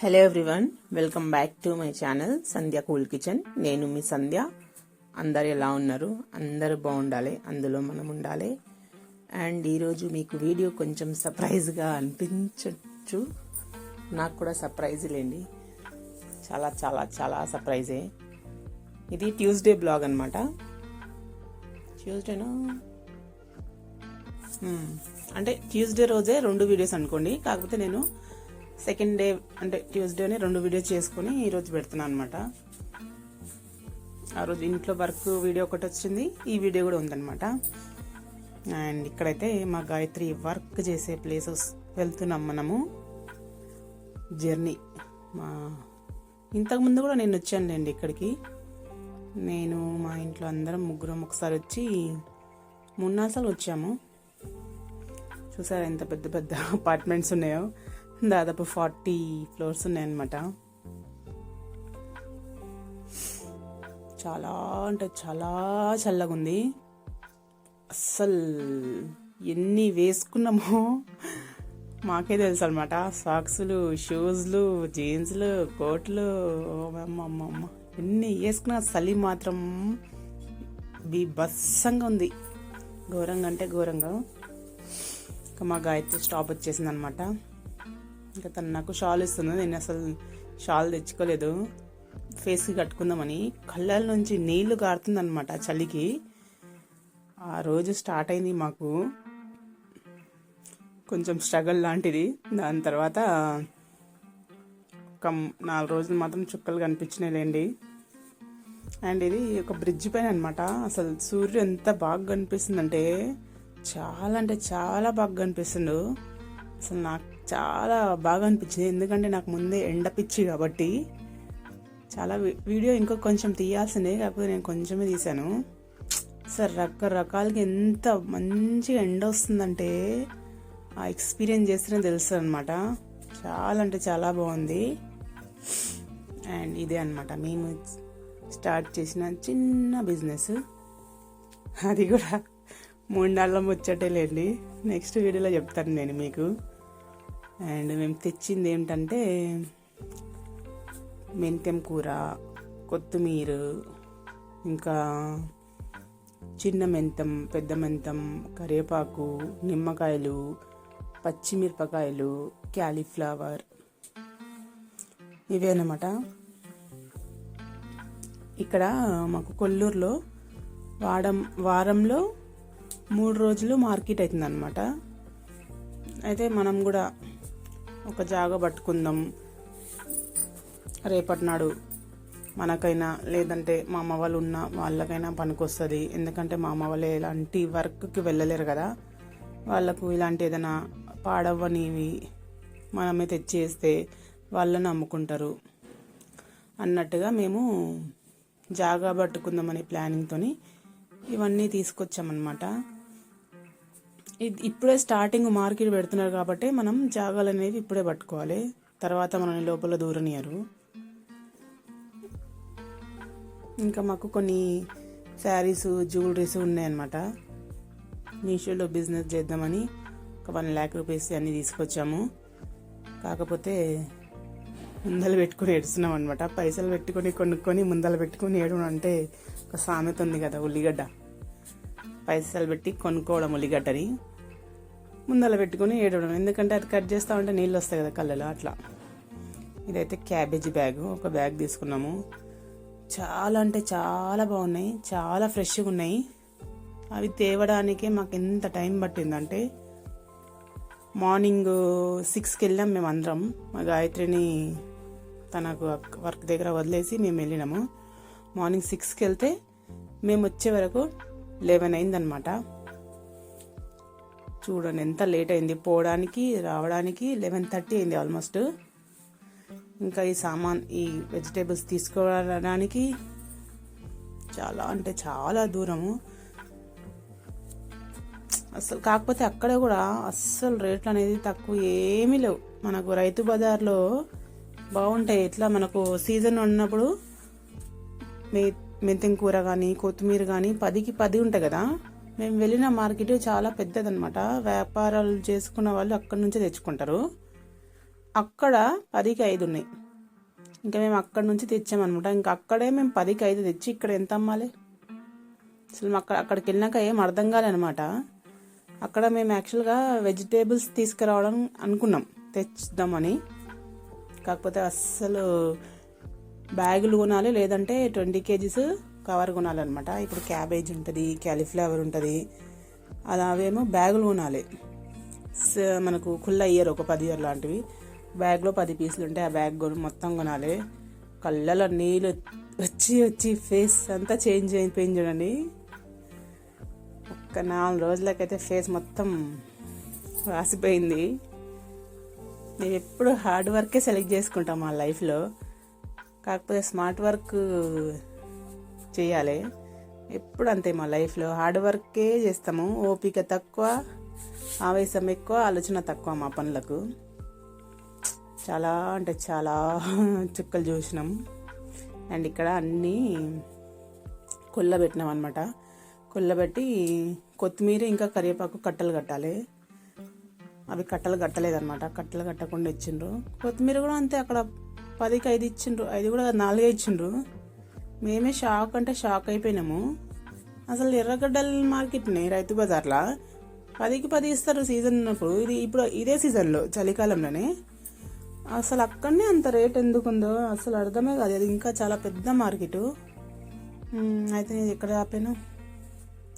Hello everyone welcome back to my channel Sandhya cool kitchen నేను మీ సంధ్య. అందరు ఎలా ఉన్నారు? అందరూ బాగుండాలి అందులో మనం ఉండాలి. అండ్ ఈరోజు మీకు వీడియో కొంచెం సర్ప్రైజ్గా అనిపించచ్చు. నాకు కూడా సర్ప్రైజ్ లేండి. చాలా చాలా చాలా సర్ప్రైజే ఇది ట్యూస్డే బ్లాగ్ అనమాట ట్యూస్డేనా అంటే ట్యూస్డే రోజే రెండు వీడియోస్ అనుకోండి. కాకపోతే నేను సెకండ్ డే అంటే ట్యూస్డేనే రెండు వీడియోస్ చేసుకుని ఈరోజు పెడుతున్నాను అనమాట ఆ రోజు ఇంట్లో వర్క్ వీడియో ఒకటి వచ్చింది ఈ వీడియో కూడా ఉందన్నమాట. అండ్ ఇక్కడైతే మా గాయత్రి వర్క్ చేసే ప్లేసెస్ వెళ్తున్నాం మనము. జర్నీ. మా ఇంతకుముందు కూడా నేను వచ్చానులేండి ఇక్కడికి. నేను మా ఇంట్లో అందరం ముగ్గురం ఒకసారి వచ్చి మూడు నాలుగు వచ్చాము. చూసారా ఎంత పెద్ద పెద్ద అపార్ట్మెంట్స్ ఉన్నాయో. దాదాపు ఫార్టీ ఫ్లోర్స్ ఉన్నాయన్నమాట. చాలా అంటే చాలా చల్లగా ఉంది. అస్సలు ఎన్ని వేసుకున్నామో మాకే తెలుసు అనమాట సాక్స్లు షూస్లు జీన్స్లు కోట్లు. అమ్మమ్మ ఎన్ని వేసుకున్నా చలి మాత్రం బీభత్సంగా ఉంది. ఘోరంగా అంటే ఘోరంగా. ఇంకా మా గాయత్రి స్టాప్ వచ్చేసింది అనమాట ఇంకా తను నాకు షాల్ ఇస్తుంది. నేను అసలు షాల్ తెచ్చుకోలేదు. ఫేస్కి కట్టుకుందామని కళ్ళల నుంచి నీళ్ళు కారుతుందనమాట చలికి. ఆ రోజు స్టార్ట్ అయింది మాకు కొంచెం స్ట్రగల్ లాంటిది. దాని తర్వాత ఒక నాలుగు రోజులు మాత్రం చుక్కలు కనిపించినాయిలేండి అండ్ ఇది ఒక బ్రిడ్జ్ పైన అనమాట అసలు సూర్యుడు ఎంత బాగా కనిపిస్తుందంటే చాలా అంటే చాలా బాగా కనిపిస్తుండు. అసలు నాకు చాలా బాగా అనిపించింది. ఎందుకంటే నాకు ముందే ఎండ పిచ్చి కాబట్టి చాలా వీడియో ఇంకో కొంచెం తీయాల్సిందే. కాకపోతే నేను కొంచెమే తీశాను. సార్ రకరకాలకి ఎంత మంచిగా ఎండ వస్తుందంటే ఆ ఎక్స్పీరియన్స్ చేస్తేనే తెలుసు అనమాట చాలా అంటే చాలా బాగుంది. అండ్ ఇదే అనమాట మేము స్టార్ట్ చేసిన చిన్న బిజినెస్. అది కూడా మూడు నెలల ముచ్చటే లేండి నెక్స్ట్ వీడియోలో చెప్తాను నేను మీకు. అండ్ మేము తెచ్చింది ఏంటంటే మెంతెం కూర కొత్తిమీర ఇంకా చిన్న మెంతం పెద్ద మెంతం కరివేపాకు నిమ్మకాయలు పచ్చిమిరపకాయలు క్యాలీఫ్లవర్ ఇవే అన్నమాట. ఇక్కడ మాకు కొల్లూరులో వాడం వారంలో మూడు రోజులు మార్కెట్ అవుతుంది అనమాట అయితే మనం కూడా ఒక జాగా పట్టుకుందాం. రేపటి నాడు మనకైనా లేదంటే మా అమ్మ వాళ్ళు ఉన్న వాళ్ళకైనా పనికొస్తుంది. ఎందుకంటే మా అమ్మ వాళ్ళు ఎలాంటి వర్క్కి వెళ్ళలేరు కదా. వాళ్ళకు ఇలాంటి ఏదైనా పాడవనివి మనమే తెచ్చేస్తే వాళ్ళని అమ్ముకుంటారు అన్నట్టుగా మేము జాగా పట్టుకుందామనే ప్లానింగ్తో ఇవన్నీ తీసుకొచ్చామన్నమాట. ఇప్పుడే స్టార్టింగ్ మార్కెట్ పెడుతున్నారు కాబట్టి మనం జాగాలు అనేవి ఇప్పుడే పట్టుకోవాలి. తర్వాత మనల్ని లోపల దూరనియరు. ఇంకా మాకు కొన్ని శారీస్ జ్యువెలరీస్ ఉన్నాయన్నమాట. మీషోలో బిజినెస్ చేద్దామని ఒక వన్ ల్యాక్ రూపీస్ అన్నీ తీసుకొచ్చాము. కాకపోతే ముందలు పెట్టుకుని ఏడుస్తున్నాం అనమాట పైసలు పెట్టుకొని కొనుక్కొని ముందలు పెట్టుకుని ఏడు అంటే ఒక సామెత ఉంది కదా ఉల్లిగడ్డ. పైసలు పెట్టి కొనుక్కోవడం ఉల్లిగడ్డని. ముందల పెట్టుకుని ఏడవడం. ఎందుకంటే అది కట్ చేస్తా ఉంటే నీళ్ళు వస్తాయి కదా కళ్ళలో అట్లా. ఇదైతే క్యాబేజీ బ్యాగ్. ఒక బ్యాగ్ తీసుకున్నాము. చాలా అంటే చాలా బాగున్నాయి. చాలా ఫ్రెష్గా ఉన్నాయి. అవి తేవడానికే మాకు ఎంత టైం పట్టిందంటే మార్నింగ్ సిక్స్కి వెళ్ళాం మేము అందరం. మా గాయత్రిని తనకు వర్క్ దగ్గర వదిలేసి మేము వెళ్ళినాము. మార్నింగ్ సిక్స్కి వెళ్తే మేము వచ్చే వరకు లెవెన్ అయిందనమాట చూడండి ఎంత లేట్ అయింది. పోవడానికి రావడానికి లెవెన్ థర్టీ అయింది ఆల్మోస్ట్. ఇంకా ఈ సామాన్ ఈ వెజిటేబుల్స్ తీసుకోవడానికి చాలా అంటే చాలా దూరము. అసలు కాకపోతే అక్కడ కూడా అస్సలు రేట్లు అనేది తక్కువ ఏమీ లేవు. మనకు రైతు బజార్లో బాగుంటాయి. ఎట్లా మనకు సీజన్ ఉన్నప్పుడు మే మెంతం కూర కానీ కొత్తిమీర కానీ పదికి పది ఉంటాయి కదా. మేము వెళ్ళిన మార్కెట్ చాలా పెద్దదన్నమాట. వ్యాపారాలు చేసుకున్న వాళ్ళు అక్కడి నుంచే తెచ్చుకుంటారు. అక్కడ పదికి ఐదు ఉన్నాయి. ఇంకా మేము అక్కడి నుంచి తెచ్చామన్నమాట. ఇంకా అక్కడే మేము పదికి ఐదు తెచ్చి ఇక్కడ ఎంత అమ్మాలి? అసలు అక్కడ అక్కడికి వెళ్ళినాక ఏం అర్థం కాలేనమాట అక్కడ మేము యాక్చువల్గా వెజిటేబుల్స్ తీసుకురావడం అనుకున్నాం. తెచ్చుదామని. కాకపోతే అస్సలు బ్యాగులు కొనాలి లేదంటే ట్వంటీ కేజీస్ కవర్ కొనాలన్నమాట. ఇప్పుడు క్యాబేజ్ ఉంటుంది క్యాలీఫ్లవర్ ఉంటుంది అలా అవేమో బ్యాగులు కొనాలి. స- మనకు కుళ్ళ ఇయర్ ఒక పది ఇయర్ లాంటివి. బ్యాగ్లో పది పీసులు ఉంటాయి ఆ బ్యాగ్ మొత్తం కొనాలి. కళ్ళలో నీళ్ళు వచ్చి వచ్చి ఫేస్ అంతా చేంజ్ అయిపోయింది చూడండి. ఒక్క నాలుగు రోజులకైతే ఫేస్ మొత్తం రాసిపోయింది. నేను ఎప్పుడు హార్డ్ వర్కే సెలెక్ట్ చేసుకుంటాం మా లైఫ్లో. కాకపోతే స్మార్ట్ వర్క్ చేయాలి. ఎప్పుడు అంతే మా లైఫ్లో. హార్డ్ వర్కే చేస్తాము. ఓపిక తక్కువ ఆవేశం ఎక్కువ ఆలోచన తక్కువ మా పనులకు. చాలా అంటే చాలా చుక్కలు చూసినాం. అండ్ ఇక్కడ అన్నీ కొల్లబెట్టినాం అనమాట కొల్లబెట్టి కొత్తిమీర ఇంకా కరివేపాకు కట్టలు కట్టాలి. అవి కట్టలు కట్టలేదన్నమాట. కట్టలు కట్టకుండా ఇచ్చిండ్రు. కొత్తిమీర కూడా అంతే అక్కడ పదికి ఐదు ఇచ్చిండ్రు. ఐదు కూడా నాలుగే ఇచ్చిండ్రు. మేమే షాక్ అంటే షాక్ అయిపోయినాము. అసలు ఎర్రగడ్డల మార్కెట్ని రైతు బజార్లో? పదికి పది ఇస్తారు సీజన్ ఉన్నప్పుడు. ఇది ఇప్పుడు ఇదే సీజన్లో చలికాలంలోనే. అసలు అక్కడనే అంత రేట్ ఎందుకు ఉందో అసలు అర్థమే కాదు. అది ఇంకా చాలా పెద్ద మార్కెట్. అయితే నేను ఎక్కడ ఆపాను?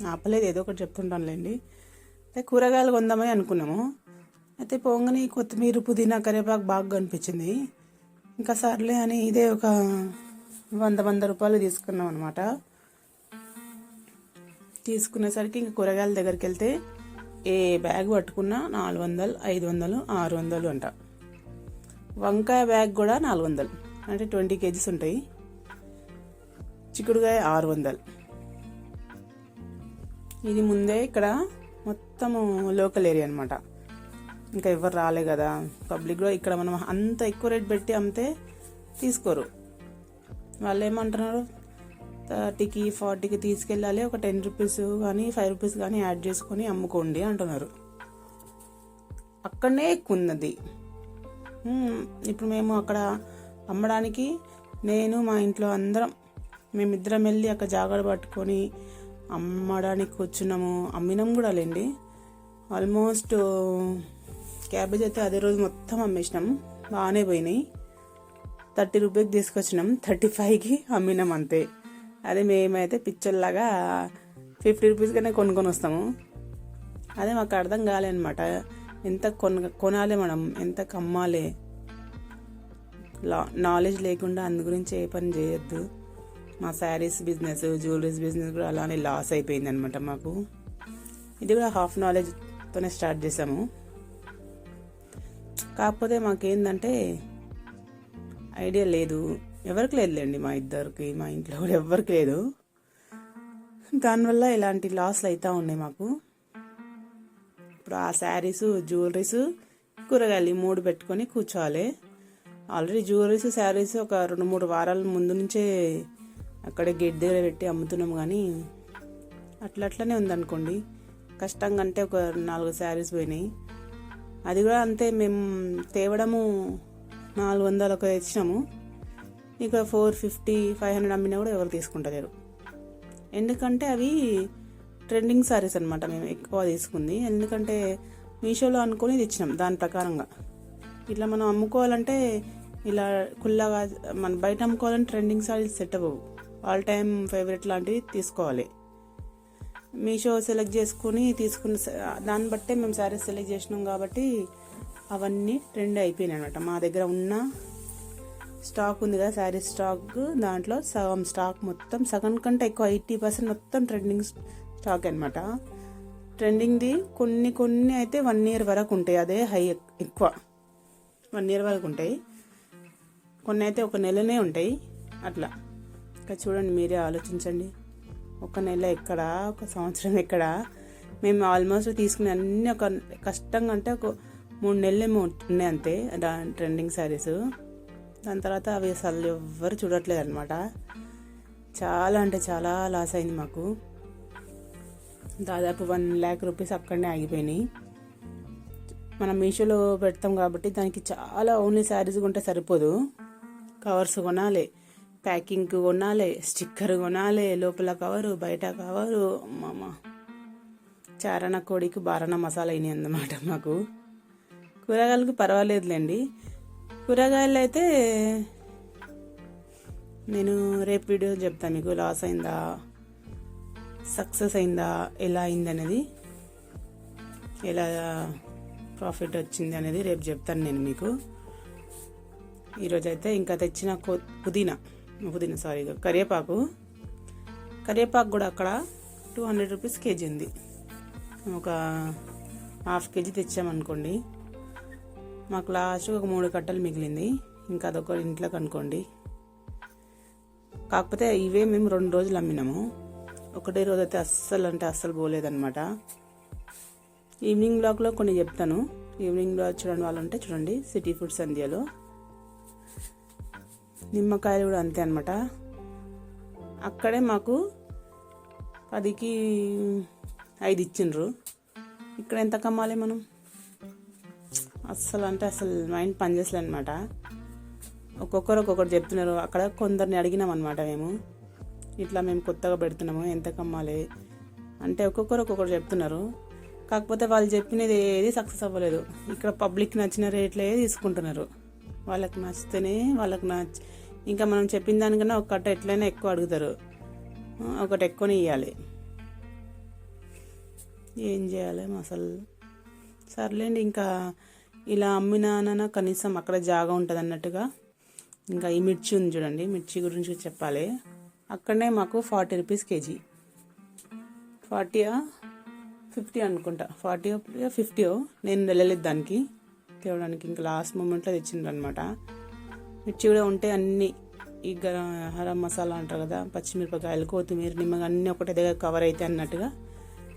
ఆపలేదు ఏదో ఒకటి చెప్తుంటానులేండి. అయితే కూరగాయలు కొందామని అనుకున్నాము. అయితే పొంగని కొత్తిమీర పుదీనా కరివేపాకు బాగా కనిపించింది. ఇంకా సర్లే అని ఇదే ఒక వంద వంద రూపాయలు తీసుకున్నాం అనమాట తీసుకునేసరికి ఇంకా కూరగాయల దగ్గరికి వెళ్తే ఏ బ్యాగ్ పట్టుకున్నా నాలుగు వందలు ఐదు వందలు ఆరు వందలు అంట. వంకాయ బ్యాగ్ కూడా నాలుగు వందలు. అంటే ట్వంటీ కేజీస్ ఉంటాయి. చిక్కుడుకాయ ఆరు వందలు. ఇది ముందే ఇక్కడ మొత్తము లోకల్ ఏరియా అనమాట ఇంకా ఎవరు రాలే కదా. పబ్లిక్లో ఇక్కడ మనం అంత ఎక్కువ రేట్ పెట్టి అమ్మితే తీసుకోరు. వాళ్ళు ఏమంటున్నారు? థర్టీకి ఫార్టీకి తీసుకెళ్ళాలి. ఒక టెన్ రూపీస్ కానీ ఫైవ్ రూపీస్ కానీ యాడ్ చేసుకొని అమ్ముకోండి అంటున్నారు. అక్కడనే ఎక్కువ ఉన్నది. ఇప్పుడు మేము అక్కడ అమ్మడానికి నేను మా ఇంట్లో అందరం మేమిద్దరం వెళ్ళి అక్కడ జాగ్రత్త పట్టుకొని అమ్మడానికి కూర్చున్నాము అమ్మినాం కూడా లేండి. ఆల్మోస్ట్ క్యాబేజ్ అయితే అదే రోజు మొత్తం అమ్మేసినాం. బాగానే పోయినాయి. థర్టీ రూపీస్కి తీసుకొచ్చినాం. థర్టీ ఫైవ్కి అమ్మినాం అంతే. అదే మేమైతే పిచ్చర్లాగా ఫిఫ్టీ రూపీస్గానే కొనుక్కొని వస్తాము. అదే మాకు అర్థం కాలేదనమాట ఎంత కొన కొనాలి మనం? ఎంత కమ్మాలి? లా నాలెడ్జ్ లేకుండా అందు గురించి ఏ పని చేయొద్దు. మా శారీస్ బిజినెస్ జ్యువెలరీస్ బిజినెస్ కూడా అలానే లాస్ అయిపోయింది అనమాట మాకు. ఇది కూడా హాఫ్ నాలెడ్జ్తోనే స్టార్ట్ చేసాము. కాకపోతే మాకేందంటే ఐడియా లేదు. ఎవరికి లేదులేండి మా ఇద్దరికి మా ఇంట్లో కూడా ఎవరికి లేదు. దానివల్ల ఇలాంటి లాస్లు అవుతూ ఉన్నాయి మాకు. ఇప్పుడు ఆ శారీస్ జ్యువెలరీస్ కూరగాయలు మూడు పెట్టుకొని కూర్చోవాలి. ఆల్రెడీ జ్యువెలరీస్ శారీస్ ఒక రెండు మూడు వారాల ముందు నుంచే అక్కడే గేట్ దగ్గర పెట్టి అమ్ముతున్నాం కానీ అట్లా అట్లనే ఉందనుకోండి. కష్టంగా అంటే ఒక నాలుగు శారీస్ పోయినాయి. అది కూడా అంతే మేము తేవడము నాలుగు వందలు ఒక తెచ్చినాము. ఇక ఫోర్ ఫిఫ్టీ ఫైవ్ హండ్రెడ్ అమ్మినా కూడా ఎవరు తీసుకుంటలేరు. ఎందుకంటే అవి ట్రెండింగ్ సారీస్ అనమాట మేము ఎక్కువ తీసుకుంది. ఎందుకంటే మీషోలో అనుకొని తెచ్చినాం దాని ప్రకారంగా. ఇట్లా మనం అమ్ముకోవాలంటే ఇలా కుల్లాగా మన బయట అమ్ముకోవాలంటే ట్రెండింగ్ సారీస్ సెట్ అవ్వవు. ఆల్ టైమ్ ఫేవరెట్ లాంటివి తీసుకోవాలి. మీషో సెలెక్ట్ చేసుకుని తీసుకున్న దాన్ని బట్టే మేము శారీస్ సెలెక్ట్ చేసినాం కాబట్టి అవన్నీ ట్రెండ్ అయిపోయినాయి అనమాట మా దగ్గర ఉన్న స్టాక్ ఉంది కదా శారీ స్టాక్. దాంట్లో సగం స్టాక్ మొత్తం సగం కంటే ఎక్కువ ఎయిటీ పర్సెంట్ మొత్తం ట్రెండింగ్ స్టాక్ అనమాట ట్రెండింగ్ది కొన్ని కొన్ని అయితే వన్ ఇయర్ వరకు ఉంటాయి అదే హై ఎక్కువ. వన్ ఇయర్ వరకు ఉంటాయి. కొన్ని అయితే ఒక నెలనే ఉంటాయి అట్లా. ఇంకా చూడండి మీరే ఆలోచించండి. ఒక నెల ఎక్కడ ఒక సంవత్సరం ఎక్కడ? మేము ఆల్మోస్ట్ తీసుకునే అన్ని ఒక కష్టంగా అంటే ఒక మూడు నెలలు ఏమో ఉన్నాయి అంతే దా ట్రెండింగ్ శారీస్. దాని తర్వాత అవి అసలు ఎవ్వరు చూడట్లేదు అనమాట చాలా అంటే చాలా లాస్ అయింది మాకు. దాదాపు వన్ ల్యాక్ రూపీస్ అక్కడనే ఆగిపోయినాయి. మనం మీషోలో పెడతాం కాబట్టి దానికి చాలా ఓన్లీ శారీస్ కొంటే సరిపోదు. కవర్స్ కొనాలి. ప్యాకింగ్ కొనాలి స్టిక్కర్ కొనాలి లోపల కవరు బయట కవరు అమ్మమ్మ. చారణ కోడికి బారణ మసాలా అయినాయి అన్నమాట మాకు. కూరగాయలకు పర్వాలేదులేండి. కూరగాయలు అయితే నేను రేపు వీడియో చెప్తాను మీకు లాస్ అయిందా సక్సెస్ అయిందా ఎలా అయింది అనేది ఎలా ప్రాఫిట్ వచ్చింది అనేది రేపు చెప్తాను నేను మీకు. ఈరోజైతే ఇంకా తెచ్చిన కొ- పుదీనా. పుదీనా సారీ కరివేపాకు. కరివేపాకు కూడా అక్కడ టూ హండ్రెడ్ రూపీస్ కేజీ ఉంది. ఒక హాఫ్ కేజీ తెచ్చామనుకోండి. మాకు లాస్ట్ ఒక మూడు కట్టలు మిగిలింది. ఇంకా అదొక ఇంట్లోకి అనుకోండి కాకపోతే ఇవే మేము రెండు రోజులు అమ్మినాము. ఒకటే రోజు అయితే అస్సలు అంటే అస్సలు పోలేదన్నమాట. ఈవినింగ్ బ్లాక్లో కొన్ని చెప్తాను. ఈవినింగ్ బ్లాక్ చూడండి వాళ్ళు ఉంటే చూడండి సిటీ ఫుడ్ సంధ్యలో. నిమ్మకాయలు కూడా అంతే అనమాట అక్కడే మాకు పదికి ఐదు ఇచ్చిండ్రు. ఇక్కడ ఎంత కమ్మాలి మనం? అస్సలు అంటే అసలు మైండ్ పనిచేసలే అనమాట ఒక్కొక్కరు ఒక్కొక్కటి చెప్తున్నారు. అక్కడ కొందరిని అడిగినాం అనమాట మేము. ఇట్లా మేము కొత్తగా పెడుతున్నాము ఎంత కమ్మాలి? అంటే ఒక్కొక్కరు ఒక్కొక్కరు చెప్తున్నారు. కాకపోతే వాళ్ళు చెప్పినది ఏది సక్సెస్ అవ్వలేదు. ఇక్కడ పబ్లిక్ నచ్చిన రేట్లే తీసుకుంటున్నారు. వాళ్ళకి నచ్చితేనే వాళ్ళకి నచ్చి ఇంకా మనం చెప్పిన దానికన్నా ఒక కట్ట ఎట్లయినా ఎక్కువ అడుగుతారు. ఒకటి ఎక్కువనే ఇవ్వాలి ఏం చేయాలి అసలు? సర్లేండి ఇంకా ఇలా అమ్మినానన్నా కనీసం అక్కడ జాగా ఉంటుంది అన్నట్టుగా. ఇంకా ఈ మిర్చి ఉంది చూడండి మిర్చి గురించి చెప్పాలి. అక్కడనే మాకు ఫార్టీ రూపీస్ కేజీ. ఫార్టీయా ఫిఫ్టీ అనుకుంటా. ఫార్టీ ఫిఫ్టీయో నేను వెళ్ళలేదు దానికి. తేవడానికి ఇంకా లాస్ట్ మూమెంట్లో తెచ్చిండ్రు అనమాట మిర్చి కూడా ఉంటే అన్ని ఈ గరం హరం మసాలా అంటారు కదా పచ్చిమిరపకాయలు కొత్తిమీర నిమ్మగా అన్నీ ఒకటే దగ్గర కవర్ అయితే అన్నట్టుగా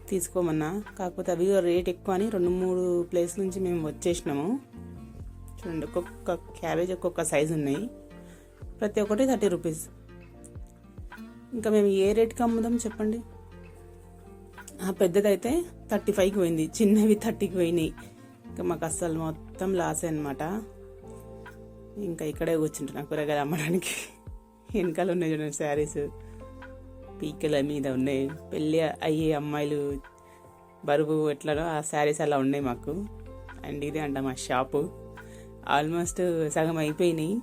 తీసుకోమన్నా. కాకపోతే అవి రేట్ ఎక్కువ అని రెండు మూడు ప్లేస్ నుంచి మేము వచ్చేసినాము. చూడండి ఒక్కొక్క క్యాబేజ్ ఒక్కొక్క సైజు ఉన్నాయి. ప్రతి ఒక్కటి థర్టీ రూపీస్ ఇంకా మేము ఏ రేట్కి అమ్ముదాం చెప్పండి? ఆ పెద్దదైతే థర్టీ ఫైవ్కి పోయింది. చిన్నవి థర్టీకి పోయినాయి. ఇంకా మాకు అస్సలు మొత్తం లాసే అనమాట ఇంకా ఇక్కడే కూర్చుంటున్నా కూరగాయలు అమ్మడానికి. వెనకాల ఉన్నాయి చూడండి శారీస్. పీకల మీద ఉన్నాయి. పెళ్ళి అయ్యే అమ్మాయిలు బరువు ఎట్లనో ఆ శారీస్ అలా ఉన్నాయి మాకు. అండ్ ఇదే అంట మా షాపు. ఆల్మోస్ట్ సగం అయిపోయినాయి.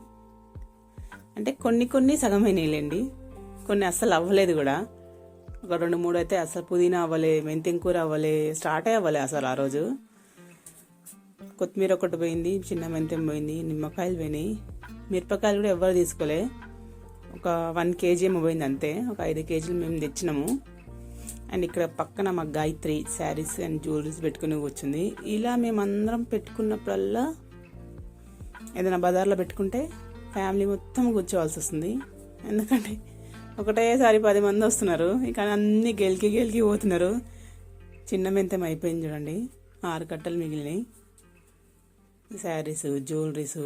అంటే కొన్ని కొన్ని సగం అయినాయిలేండి. కొన్ని అస్సలు అవ్వలేదు కూడా. ఒక రెండు మూడు అయితే అసలు పుదీనా అవ్వలే మెంతింకూర అవ్వలే స్టార్టే అవ్వలే అసలు ఆ రోజు. కొత్తిమీర ఒకటి పోయింది చిన్న మెంతెం పోయింది నిమ్మకాయలు పోయినాయి. మిరపకాయలు కూడా ఎవరు తీసుకోలే. ఒక వన్ కేజీ ఏమో పోయింది అంతే. ఒక ఐదు కేజీలు మేము తెచ్చినాము. అండ్ ఇక్కడ పక్కన మా గాయత్రి శారీస్ అండ్ జ్యువెలరీస్ పెట్టుకుని కూర్చుంది. ఇలా మేమందరం పెట్టుకున్నప్పుడల్లా ఏదైనా బజార్లో పెట్టుకుంటే ఫ్యామిలీ మొత్తం కూర్చోవాల్సి వస్తుంది. ఎందుకంటే ఒకటేసారి పది మంది వస్తున్నారు. ఇక అన్ని గెలికి గెలికి పోతున్నారు. చిన్న మెంతం అయిపోయింది చూడండి. ఆరు కట్టలు మిగిలినాయి. శారీస్ జ్యువెలరీస్